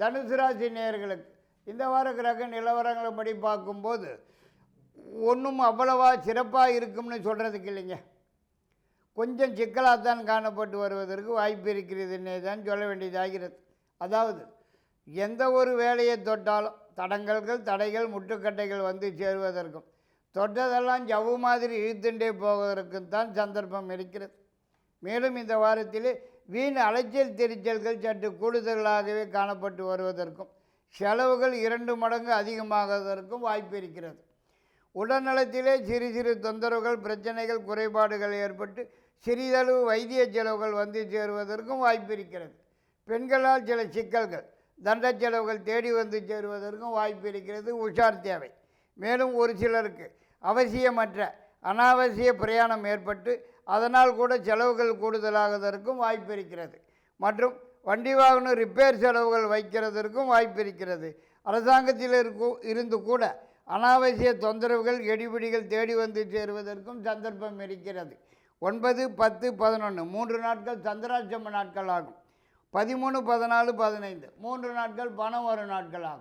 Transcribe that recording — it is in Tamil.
தனுசு ராசி நேர்களுக்கு இந்த வார கிரக நிலவரங்களை படி பார்க்கும்போது ஒன்றும் அவ்வளவா சிறப்பாக இருக்கும்னு சொல்கிறதுக்கு இல்லைங்க. கொஞ்சம் சிக்கலாக தான் காணப்பட்டு வருவதற்கு வாய்ப்பு இருக்கிறதுன்னே தான் சொல்ல வேண்டியதாகிறது. அதாவது எந்த ஒரு வேலையை தொட்டாலும் தடங்கல்கள் தடைகள் முட்டுக்கட்டைகள் வந்து சேருவதற்கும் தொட்டதெல்லாம் ஜவ்வு மாதிரி இழுத்துண்டே போவதற்கும் தான் சந்தர்ப்பம் இருக்கிறது. மேலும் இந்த வாரத்திலே வீண் அலைச்சல் தெரிச்சல்கள் சற்று கூடுதலாகவே காணப்பட்டு வருவதற்கும் செலவுகள் இரண்டு மடங்கு அதிகமாகுவதற்கும் வாய்ப்பு இருக்கிறது. உடல்நலத்திலே சிறு சிறு தொந்தரவுகள் பிரச்சனைகள் குறைபாடுகள் ஏற்பட்டு சிறிதளவு வைத்திய செலவுகள் வந்து சேருவதற்கும் வாய்ப்பு இருக்கிறது. பெண்களால் சில சிக்கல்கள் தண்ட செலவுகள் தேடி வந்து சேருவதற்கும் வாய்ப்பு இருக்கிறது. உஷார் தேவை. மேலும் ஒரு சிலருக்கு அவசியமற்ற அனாவசிய பிரயாணம் ஏற்பட்டு அதனால் கூட செலவுகள் கூடுதலாகதற்கும் வாய்ப்பு இருக்கிறது மற்றும் வண்டி வாகனம் ரிப்பேர் செலவுகள் வைக்கிறதற்கும் வாய்ப்பு இருக்கிறது அரசாங்கத்தில் இருக்கும் இருந்து கூட அனாவசிய தொந்தரவுகள் கெடிபிடிகள் தேடி வந்து சேருவதற்கும் சந்தர்ப்பம் இருக்கிறது. ஒன்பது பத்து பதினொன்று மூன்று நாட்கள் சந்திராட்சம நாட்கள் ஆகும். பதிமூணு பதினாலு பதினைந்து மூன்று நாட்கள் பணம் வரும் நாட்கள் ஆகும்.